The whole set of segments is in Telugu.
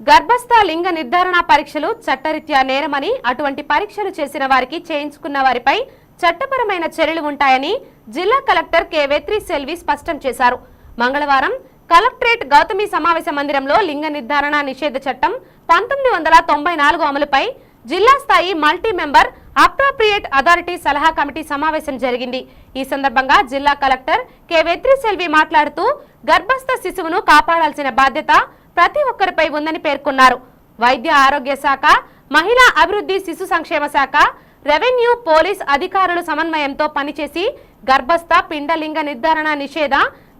గర్భస్థ లింగ నిర్ధారణ పరీక్షలు చట్టరీత్యా నేరమని అటువంటి పరీక్షలు చేసిన వారికి చేయించుకున్న వారిపై చట్టపరమైన చర్యలు ఉంటాయని జిల్లా కలెక్టర్ కె వెత్రి సెల్వి స్పష్టం చేశారు. మంగళవారం కలెక్టరేట్ గౌతమి సమావేశ మందిరంలో లింగ నిర్ధారణ నిషేధ చట్టం పంతొమ్మిది వందల తొంభై నాలుగు అమలుపై జిల్లా స్థాయి మల్టీ మెంబర్ అప్రాప్రియేట్ అథారిటీ సలహా కమిటీ సమావేశం జరిగింది. ఈ సందర్భంగా జిల్లా కలెక్టర్ కె వెత్రి సెల్వి మాట్లాడుతూ గర్భస్థ శిశువును కాపాడాల్సిన బాధ్యత ప్రతి ఒక్కరిపై ఉందని పేర్కొన్నారు. వైద్య ఆరోగ్య శాఖ మహిళా అభివృద్ధి శిశు సంక్షేమ శాఖ రెవెన్యూ పోలీస్ అధికారులు సమన్వయంతో పనిచేసి గర్భస్థ పిండలింగ నిర్ధారణ నిషేధ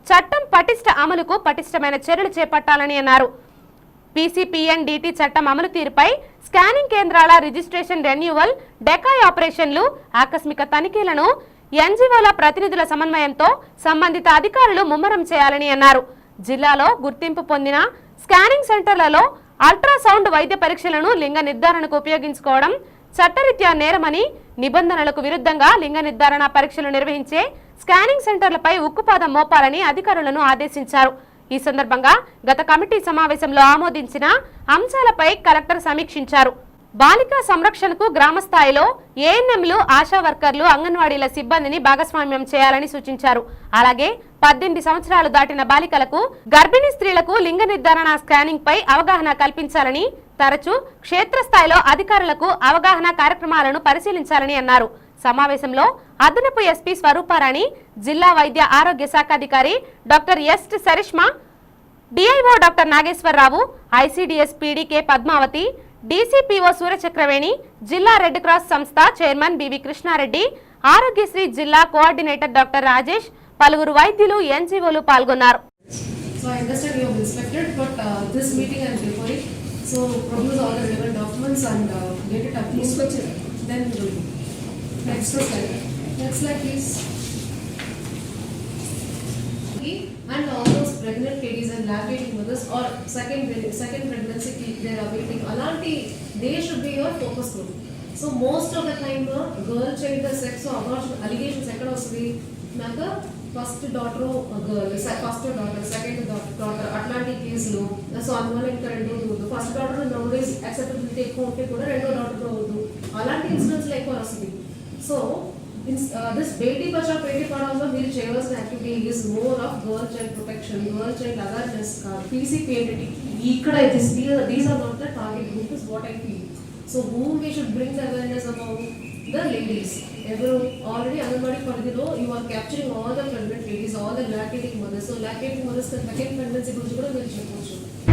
చట్టం పటిష్ట అమలుకు పటిష్టమైన చర్యలు చేపట్టాలని అన్నారు. పీసీపీఎన్డీటీ చట్టం అమలు తీరుపై స్కానింగ్ కేంద్రాల రిజిస్ట్రేషన్ రెన్యువల్ డెకాయ్ ఆపరేషన్లు ఆకస్మిక తనిఖీలను ఎన్జీఓల ప్రతినిధుల సమన్వయంతో సంబంధిత అధికారులు ముమ్మరం చేయాలని అన్నారు. జిల్లాలో గుర్తింపు పొందిన స్కానింగ్ సెంటర్లలో అల్ట్రాసౌండ్ వైద్య పరీక్షలను లింగ నిర్ధారణకు ఉపయోగించుకోవడం చట్టరీత్యా నేరమని నిబంధనలకు విరుద్ధంగా లింగ నిర్ధారణ పరీక్షలు నిర్వహించే స్కానింగ్ సెంటర్లపై ఉక్కుపాదం మోపాలని అధికారులను ఆదేశించారు. ఈ సందర్భంగా గత కమిటీ సమావేశంలో ఆమోదించిన అంశాలపై కలెక్టర్ సమీక్షించారు. బాలికా సంరక్షణకు గ్రామ స్థాయిలో ఏఎన్ఎంలు ఆశా వర్కర్లు అంగన్వాడీల సిబ్బందిని భాగస్వామ్యం చేయాలని సూచించారు. అలాగే పద్దెనిమిది సంవత్సరాలు దాటిన బాలికలకు గర్భిణీ స్త్రీలకు లింగ నిర్ధారణ స్కానింగ్ పై అవగాహన కల్పించాలని తరచూ క్షేత్రస్థాయిలో అధికారులకు అవగాహన కార్యక్రమాలను పరిశీలించాలని అన్నారు. సమావేశంలో అదనపు ఎస్పీ స్వరూపారాణి జిల్లా వైద్య ఆరోగ్య శాఖ అధికారి doctor S Sarishma DIO doctor Nageswara Rao ICDS PD K Padmavathi DCPO Surya Chakraveni జిల్లా రెడ్ క్రాస్ సంస్థ చైర్మన్ బివి కృష్ణారెడ్డి ఆరోగ్యశ్రీ జిల్లా కోఆర్డినేటర్ డాక్టర్ రాజేష్ పలువురు వైద్యులు ఎన్జిఓలు పాల్గొన్నారు. Pregnant ladies and lactating mothers are second second ప్రెగ్నెన్సీకి there are waiting అలాంటి they should be your focus group so most of the time girl child sex abortion allegations ఎక్కడ వస్తుంది నాకు first daughter girl first daughter second daughter అట్లాంటి కేసులు సో అందువల్ల ఇంకా రెండో అవుతుంది ఫస్ట్ డాటర్ నౌడేస్ యాక్సెప్టబిలిటీ ఎక్కువ ఉంటే కూడా రెండో డాటర్ అవుతుంది అలాంటి ఇన్సిడెంట్స్లో ఎక్కువ వస్తుంది సో దిస్ బేటీ బచావ్ బేటీ పడాలో మీరు చేయవలసిన activity is more of girl child protection girl child awareness కాదు పీసీపీఎన్టీ ఇక్కడ this these are not the target group is what I feel so whom we should bring the awareness about the ladies ఎవరు ఆల్రెడీ అంగన్వాడీ పరిధిలో you are capturing all the pregnant ladies all the lactating mothers so lactating mothers second pregnancy గురించి కూడా మీరు చెప్పవచ్చు